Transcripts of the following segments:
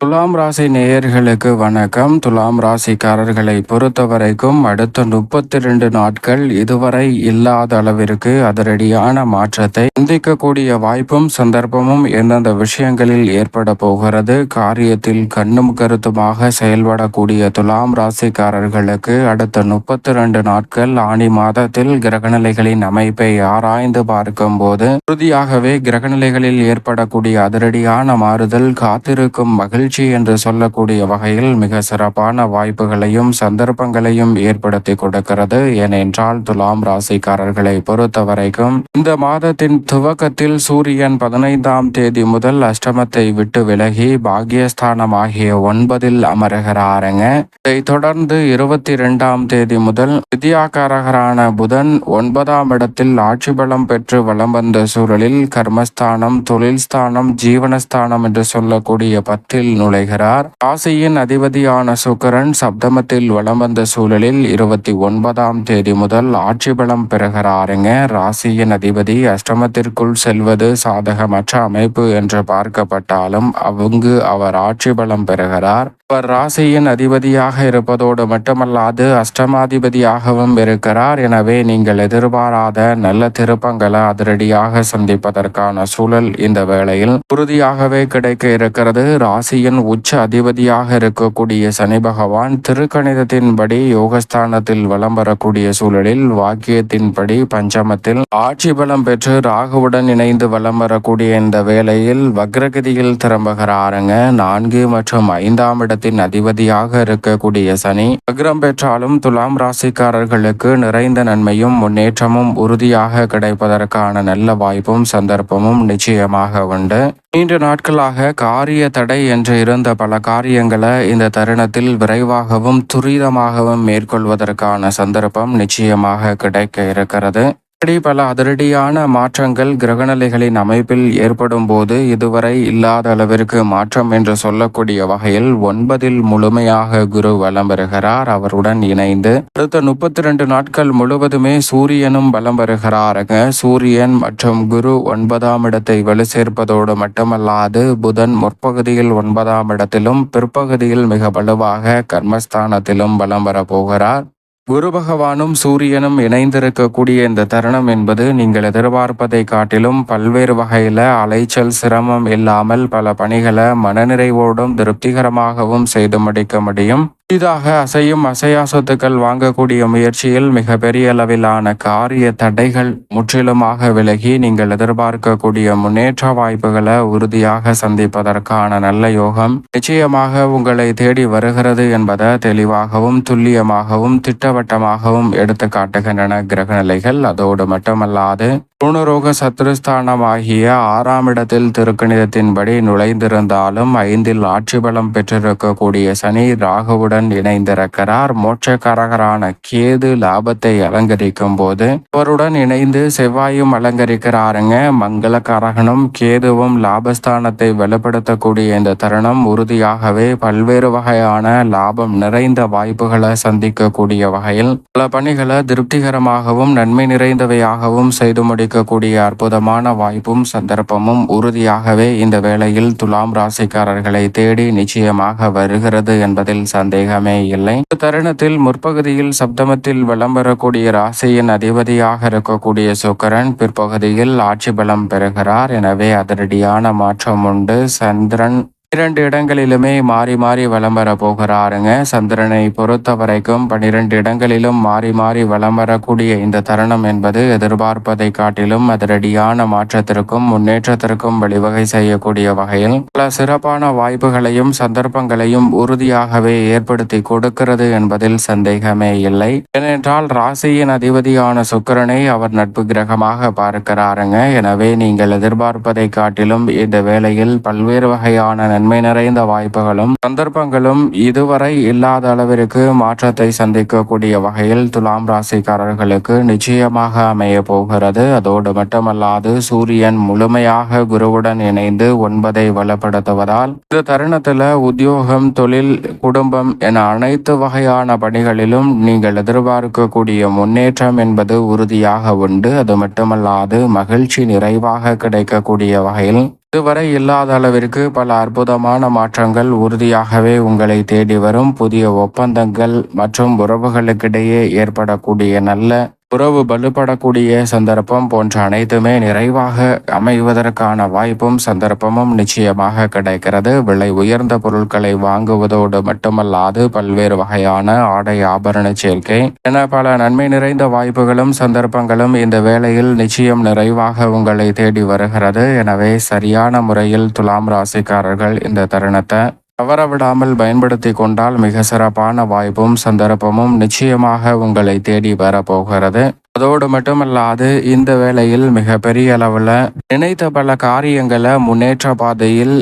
துலாம் ராசி நேயர்களுக்கு வணக்கம். துலாம் ராசிக்காரர்களை பொறுத்தவரைக்கும் அடுத்த முப்பத்தி ரெண்டு நாட்கள் இதுவரை இல்லாத அளவிற்கு அதிரடியான மாற்றத்தை சந்திக்கக்கூடிய வாய்ப்பும் சந்தர்ப்பமும் எந்தெந்த விஷயங்களில் ஏற்பட போகிறது காரியத்தில் கண்ணும் கருத்துமாக செயல்படக்கூடிய துலாம் ராசிக்காரர்களுக்கு அடுத்த முப்பத்தி ரெண்டு நாட்கள் ஆணி மாதத்தில் கிரகநிலைகளின் அமைப்பை ஆராய்ந்து பார்க்கும் போது உறுதியாகவே கிரகநிலைகளில் ஏற்படக்கூடிய அதிரடியான மாறுதல் காத்திருக்கும் மகிழ்ச்சி என்று சொல்லக்கூடிய வகையில் மிக சிறப்பான வாய்ப்புகளையும் சந்தர்ப்பங்களையும் ஏற்படுத்தி கொடுக்கிறது. ஏனென்றால் துலாம் ராசிக்காரர்களை பொறுத்தவரைக்கும் இந்த மாதத்தின் துவக்கத்தில் சூரியன் பதினைந்தாம் தேதி முதல் அஷ்டமத்தை விட்டு விலகி பாகியஸ்தானம் ஆகிய ஒன்பதில் அமருகிறாருங்க. இதைத் தொடர்ந்து இருபத்தி இரண்டாம் தேதி முதல் வித்யாகாரகரான புதன் ஒன்பதாம் இடத்தில் ஆட்சி பலம் பெற்று வலம் வந்த சூழலில் கர்மஸ்தானம் தொழில் ஸ்தானம் ஜீவனஸ்தானம் என்று சொல்லக்கூடிய பத்தில் நுழைகிறார். ராசியின் அதிபதியான சுக்கரன் சப்தமத்தில் வலம் வந்த சூழலில் இருபத்தி ஒன்பதாம் தேதி முதல் ஆட்சி பலம் பெறுகிறாருங்க ராசியின் அதிபதி அஷ்டமத்திற்குள் செல்வது சாதகமற்ற அமைப்பு என்று பார்க்கப்பட்டாலும் அங்கு அவர் ஆட்சி பலம் பெறுகிறார். அவர் ராசியின் அதிபதியாக இருப்பதோடு மட்டுமல்லாது அஷ்டமாதிபதியாகவும் இருக்கிறார். எனவே நீங்கள் எதிர்பாராத நல்ல திருப்பங்களை அதிரடியாக சந்திப்பதற்கான சூழல் இந்த வேளையில் உறுதியாகவே கிடைக்க இருக்கிறது. ராசியின் உச்ச அதிபதியாக இருக்கக்கூடிய சனி பகவான் திருக்கணிதத்தின்படி யோகஸ்தானத்தில் வலம் வரக்கூடிய சூழலில் வாக்கியத்தின்படி பஞ்சமத்தில் ஆட்சி பலம் பெற்று ராகுவுடன் இணைந்து வலம் வரக்கூடிய இந்த வேளையில் வக்ரகதியில் திரும்புகிறாருங்க. நான்கு மற்றும் ஐந்தாம் இடத்தின் அதிபதியாக இருக்கக்கூடிய சனி வக்ரம் பெற்றாலும் துலாம் ராசிக்காரர்களுக்கு நிறைந்த நன்மையும் முன்னேற்றமும் உறுதியாக கிடைப்பதற்கான நல்ல வாய்ப்பும் சந்தர்ப்பமும் நிச்சயமாக உண்டு. நீண்ட நாட்களாக காரிய தடை என்று இருந்த பல காரியங்களை இந்த தருணத்தில் விரைவாகவும் துரிதமாகவும் மேற்கொள்வதற்கான சந்தர்ப்பம் நிச்சயமாக கிடைக்க இருக்கிறது. இப்படி பல அதிரடியான மாற்றங்கள் கிரகநிலைகளின் அமைப்பில் ஏற்படும் போது இதுவரை இல்லாத அளவிற்கு மாற்றம் என்று சொல்லக்கூடிய வகையில் ஒன்பதில் முழுமையாக குரு வலம் வருகிறார். அவருடன் இணைந்து அடுத்த முப்பத்தி ரெண்டு நாட்கள் முழுவதுமே சூரியனும் வலம் வருகிறாருங்க சூரியன் மற்றும் குரு ஒன்பதாம் இடத்தை வலு சேர்ப்பதோடு மட்டுமல்லாது புதன் முற்பகுதியில் ஒன்பதாம் இடத்திலும் பிற்பகுதியில் மிக வலுவாக கர்மஸ்தானத்திலும் வலம் வரப்போகிறார். குரு பகவானும் சூரியனும் இணைந்திருக்கக்கூடிய இந்த தருணம் என்பது நீங்கள் எதிர்பார்ப்பதை காட்டிலும் பல்வேறு வகையில் அலைச்சல் சிரமம் இல்லாமல் பல பணிகளை மனநிறைவோடும் திருப்திகரமாகவும் செய்து முடிக்க முடியும். புதிதாக அசையும் அசையா சொத்துக்கள் வாங்கக்கூடிய முயற்சியில் மிக பெரிய அளவிலான காரிய தடைகள் முற்றிலுமாக விலகி நீங்கள் எதிர்பார்க்கக்கூடிய முன்னேற்ற வாய்ப்புகளை உறுதியாக சந்திப்பதற்கான நல்ல யோகம் நிச்சயமாக உங்களை தேடி வருகிறது என்பதை தெளிவாகவும் துல்லியமாகவும் திட்டவட்டமாகவும் எடுத்து காட்டுகின்றன கிரகநிலைகள். அதோடு மட்டுமல்லாது ருணரோக சத்ருஸ்தானமாகிய ஆறாம் இடத்தில் திருக்கணிதத்தின்படி நுழைந்திருந்தாலும் ஐந்தில் ஆட்சி பலம் பெற்றிருக்கக்கூடிய சனி ராகுவுடன் இணைந்திருக்கிறார். மோட்சக்காரகரான கேது லாபத்தை அலங்கரிக்கும் போது அவருடன் இணைந்து செவ்வாயும் அலங்கரிக்கிறாருங்க. மங்களக்காரகனும் கேதுவும் லாபஸ்தானத்தை வெளிப்படுத்தக்கூடிய இந்த தருணம் உறுதியாகவே பல்வேறு வகையான லாபம் நிறைந்த வாய்ப்புகளை சந்திக்கக்கூடிய வகையில் பல பணிகளை திருப்திகரமாகவும் நன்மை நிறைந்தவையாகவும் செய்து முடிக்கக்கூடிய அற்புதமான வாய்ப்பும் சந்தர்ப்பமும் உறுதியாகவே இந்த வேளையில் துலாம் ராசிக்காரர்களை தேடி நிச்சயமாக வருகிறது என்பதில் சந்தேகமே இல்லை. இந்த தருணத்தில் முற்பகுதியில் சப்தமத்தில் வளம் வரக்கூடிய ராசியின் அதிபதியாக இருக்கக்கூடிய சுக்கரன் பிற்பகுதியில் ஆட்சி பலம் பெறுகிறார். எனவே அதிரடியான மாற்றம் உண்டு. சந்திரன் இரண்டு இடங்களிலுமே மாறி மாறி வலம் வர போகிறாருங்க. சந்திரனை பொறுத்த வரைக்கும் பன்னிரண்டு இடங்களிலும் மாறி மாறி வலம் வரக்கூடிய இந்த தருணம் என்பது எதிர்பார்ப்பதை காட்டிலும் அதிரடியான மாற்றத்திற்கும் முன்னேற்றத்திற்கும் வழிவகை செய்யக்கூடிய வகையில் பல சிறப்பான வாய்ப்புகளையும் சந்தர்ப்பங்களையும் உறுதியாகவே ஏற்படுத்தி கொடுக்கிறது என்பதில் சந்தேகமே இல்லை. ஏனென்றால் ராசியின் அதிபதியான சுக்கிரனை அவர் நட்பு கிரகமாக பார்க்கிறாருங்க. எனவே நீங்கள் எதிர்பார்ப்பதை காட்டிலும் இந்த வேளையில் பல்வேறு வகையான நன்மை நிறைந்த வாய்ப்புகளும் சந்தர்ப்பங்களும் இதுவரை இல்லாத அளவிற்கு மாற்றத்தை சந்திக்கக்கூடிய வகையில் துலாம் ராசிக்காரர்களுக்கு நிச்சயமாக அமைய போகிறது. அதோடு மட்டுமல்லாது சூரியன் முழுமையாக குருவுடன் இணைந்து ஒன்பதை வலுப்படுத்துவதால் இந்த தருணத்துல உத்தியோகம் தொழில் குடும்பம் என அனைத்து வகையான பணிகளிலும் நீங்கள் எதிர்பார்க்கக்கூடிய முன்னேற்றம் என்பது உறுதியாக உண்டு. அது மட்டுமல்லாது மகிழ்ச்சி நிறைவாக கிடைக்கக்கூடிய வகையில் இதுவரை இல்லாத அளவிற்கு பல அற்புதமான மாற்றங்கள் உறுதியாகவே உங்களை தேடி வரும் புதிய ஒப்பந்தங்கள் மற்றும் உறவுகளுக்கிடையே ஏற்படக்கூடிய நல்ல உறவு வலுப்படக்கூடிய சந்தர்ப்பம் போன்ற அனைத்துமே நிறைவாக அமைவதற்கான வாய்ப்பும் சந்தர்ப்பமும் நிச்சயமாக கிடைக்கிறது. விலை உயர்ந்த பொருட்களை வாங்குவதோடு மட்டுமல்லாது பல்வேறு வகையான ஆடை ஆபரண சேர்க்கை என பல நன்மை நிறைந்த வாய்ப்புகளும் சந்தர்ப்பங்களும் இந்த வேளையில் நிச்சயம் நிறைவாக உங்களை தேடி வருகிறது. எனவே சரியான முறையில் துலாம் ராசிக்காரர்கள் இந்த தருணத்தை தவறவிடாமல் பயன்படுத்தி கொண்டால் மிக சிறப்பான வாய்ப்பும் சந்தர்ப்பமும் நிச்சயமாக உங்களை தேடி வரப்போகிறது. அதோடு மட்டுமல்லாது இந்த வேளையில் மிக பெரிய அளவில் நினைத்த பல காரியங்களை முன்னேற்ற பாதையில்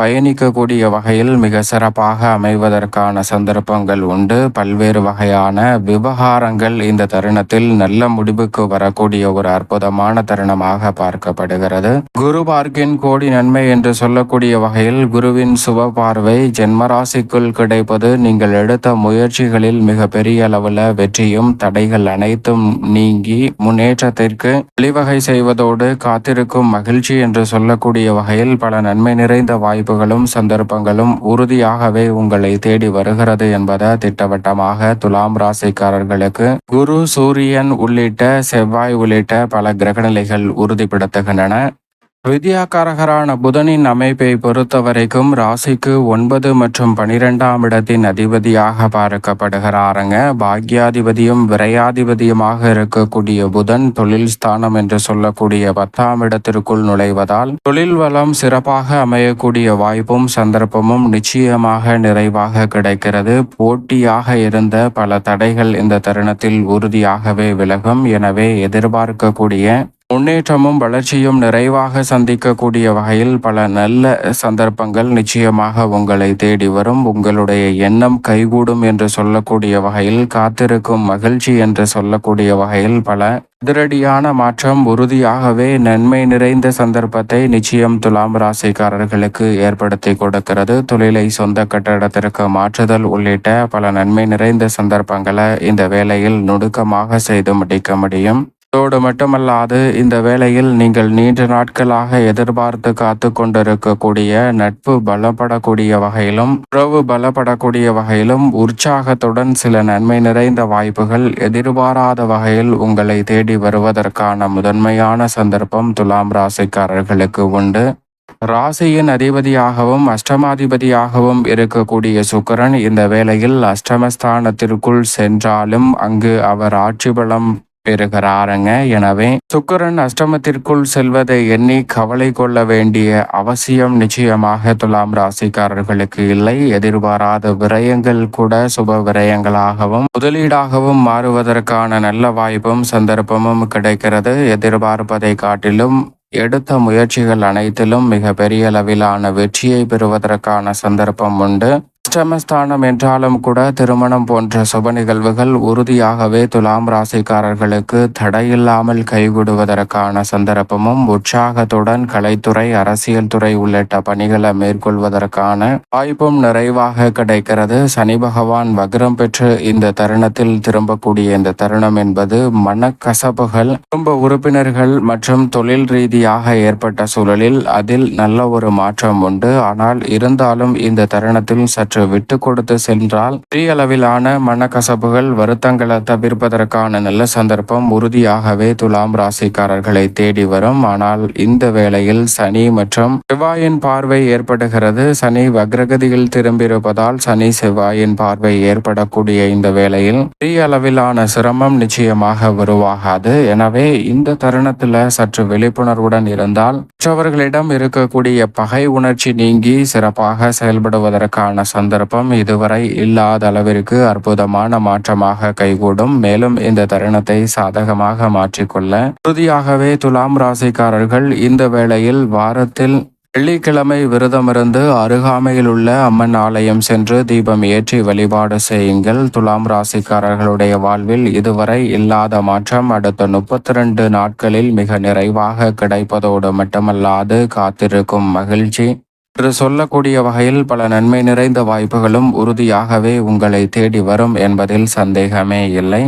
பயணிக்கக்கூடிய வகையில் மிக சிறப்பாக அமைவதற்கான சந்தர்ப்பங்கள் உண்டு. பல்வேறு வகையான விவகாரங்கள் இந்த தருணத்தில் நல்ல முடிவுக்கு வரக்கூடிய ஒரு அற்புதமான தருணமாக பார்க்கப்படுகிறது. குரு பார்க்கின் கோடி நன்மை என்று சொல்லக்கூடிய வகையில் குருவின் சுப பார்வை ஜென்மராசிக்குள் கிடைப்பது நீங்கள் எடுத்த முயற்சிகளில் மிக பெரிய அளவில் வெற்றியும் தடைகள் அனைத்தும் நீங்க நீங்கி முன்னேற்றத்திற்கு வழிவகை செய்வதோடு காத்திருக்கும் மகிழ்ச்சி என்று சொல்லக்கூடிய வகையில் பல நன்மை நிறைந்த வாய்ப்புகளும் சந்தர்ப்பங்களும் உறுதியாகவே உங்களை தேடி வருகிறது என்பதை திட்டவட்டமாக துலாம் ராசிக்காரர்களுக்கு குரு சூரியன் உள்ளிட்ட செவ்வாய் உள்ளிட்ட பல கிரகநிலைகள் உறுதிப்படுத்துகின்றன. வித்யாகாரகரான புதனின் அமைப்பை பொறுத்தவரைக்கும் ராசிக்கு ஒன்பது மற்றும் பனிரெண்டாம் இடத்தின் அதிபதியாக பார்க்கப்படுகிறாருங்க. பாக்யாதிபதியும் விரையாதிபதியுமாக இருக்கக்கூடிய புதன் தொழில் ஸ்தானம் என்று சொல்லக்கூடிய பத்தாம் இடத்திற்குள் நுழைவதால் தொழில் வளம் சிறப்பாக அமையக்கூடிய வாய்ப்பும் சந்தர்ப்பமும் நிச்சயமாக நிறைவாக கிடைக்கிறது. போட்டியாக இருந்த பல தடைகள் இந்த தருணத்தில் உறுதியாகவே விலகும். எனவே எதிர்பார்க்கக்கூடிய முன்னேற்றமும் வளர்ச்சியும் நிறைவாக சந்திக்கக்கூடிய வகையில் பல நல்ல சந்தர்ப்பங்கள் நிச்சயமாக உங்களை தேடி வரும். உங்களுடைய எண்ணம் கைகூடும் என்று சொல்லக்கூடிய வகையில் காத்திருக்கும் மகிழ்ச்சி என்று சொல்லக்கூடிய வகையில் பல அதிரடியான மாற்றம் உறுதியாகவே நன்மை நிறைந்த சந்தர்ப்பத்தை நிச்சயம் துலாம் ராசிக்காரர்களுக்கு ஏற்படுத்தி கொடுக்கிறது. தொழிலை சொந்த கட்டடத்திற்கு மாற்றுதல் உள்ளிட்ட பல நன்மை நிறைந்த சந்தர்ப்பங்களை இந்த வேளையில் நுணுக்கமாக செய்து முடிக்க முடியும். அதோடு மட்டுமல்லாது இந்த வேளையில் நீங்கள் நீண்ட நாட்களாக எதிர்பார்த்து காத்து கொண்டிருக்கக்கூடிய நட்பு பலப்படக்கூடிய வகையிலும் உறவு பலப்படக்கூடிய வகையிலும் உற்சாகத்துடன் சில நன்மை நிறைந்த வாய்ப்புகள் எதிர்பாராத வகையில் உங்களை தேடி வருவதற்கான முதன்மையான சந்தர்ப்பம் துலாம் ராசிக்காரர்களுக்கு உண்டு. ராசியின் அதிபதியாகவும் அஷ்டமாதிபதியாகவும் இருக்கக்கூடிய சுக்கரன் இந்த வேளையில் அஷ்டமஸ்தானத்திற்குள் சென்றாலும் அங்கு அவர் ஆட்சி பலம் பெறுகிறாருங்க. எனவே சுக்கரன் அஷ்டமத்திற்குள் செல்வதை எண்ணி கவலை கொள்ள வேண்டிய அவசியம் நிச்சயமாக துலாம் ராசிக்காரர்களுக்கு இல்லை. எதிர்பாராத விரயங்கள் கூட சுப விரயங்களாகவும் முதலீடாகவும் மாறுவதற்கான நல்ல வாய்ப்பும் சந்தர்ப்பமும் கிடைக்கிறது. எதிர்பார்ப்பதை காட்டிலும் எடுத்த முயற்சிகள் அனைத்திலும் மிக பெரிய அளவிலான வெற்றியை பெறுவதற்கான சந்தர்ப்பம் உண்டு. அஷ்டமஸ்தானம் என்றாலும் கூட திருமணம் போன்ற சுப நிகழ்வுகள் உறுதியாகவே துலாம் ராசிக்காரர்களுக்கு தடையில்லாமல் கைகூடுவதற்கான சந்தர்ப்பமும் உற்சாகத்துடன் கலைத்துறை அரசியல் துறை உள்ளிட்ட பணிகளை மேற்கொள்வதற்கான வாய்ப்பும் நிறைவாக கிடைக்கிறது. சனி பகவான் வக்ரம் பெற்று இந்த தருணத்தில் திரும்பக்கூடிய இந்த தருணம் என்பது மனக்கசப்புகள் குடும்ப உறுப்பினர்கள் மற்றும் தொழில் ரீதியாக ஏற்பட்ட சூழலில் அதில் நல்ல ஒரு மாற்றம் உண்டு. ஆனால் இருந்தாலும் இந்த தருணத்தில் சற்று விட்டு கொடுத்து சென்றால் பெரிய அளவிலான மனக்கசப்புகள் வருத்தங்களை தவிர்ப்பதற்கான நல்ல சந்தர்ப்பம் உறுதியாகவே துலாம் ராசிக்காரர்களை தேடி வரும். ஆனால் இந்த வேளையில் சனி மற்றும் செவ்வாயின் பார்வை ஏற்படுகிறது. சனி வக்ரகதியில் திரும்பியிருப்பதால் சனி செவ்வாயின் பார்வை ஏற்படக்கூடிய இந்த வேளையில் பெரிய அளவிலான சிரமம் நிச்சயமாக உருவாகாது. எனவே இந்த தருணத்துல சற்று விழிப்புணர்வுடன் இருந்தால் மற்றவர்களிடம் இருக்கக்கூடிய பகை உணர்ச்சி நீங்கி சிறப்பாக செயல்படுவதற்கான சந்தர்ப்பம் இதுவரை இல்லாத அளவிற்கு அற்புதமான மாற்றமாக கைகூடும். மேலும் இந்த தருணத்தை சாதகமாக மாற்றிக்கொள்ள உறுதியாகவே துலாம் ராசிக்காரர்கள் இந்த வேளையில் வாரத்தில் வெள்ளிக்கிழமை விரதமிருந்து அருகாமையில் உள்ள அம்மன் ஆலயம் சென்று தீபம் ஏற்றி வழிபாடு செய்யுங்கள். துலாம் ராசிக்காரர்களுடைய வாழ்வில் இதுவரை இல்லாத மாற்றம் அடுத்த முப்பத்தி ரெண்டு நாட்களில் மிக நிறைவாக கிடைப்பதோடு மட்டுமல்லாது காத்திருக்கும் மகிழ்ச்சி. என்று சொல்லக்கூடிய வகையில் பல நன்மை நிறைந்த வாய்ப்புகளும் உறுதியாகவே உங்களை தேடி வரும் என்பதில் சந்தேகமே இல்லை.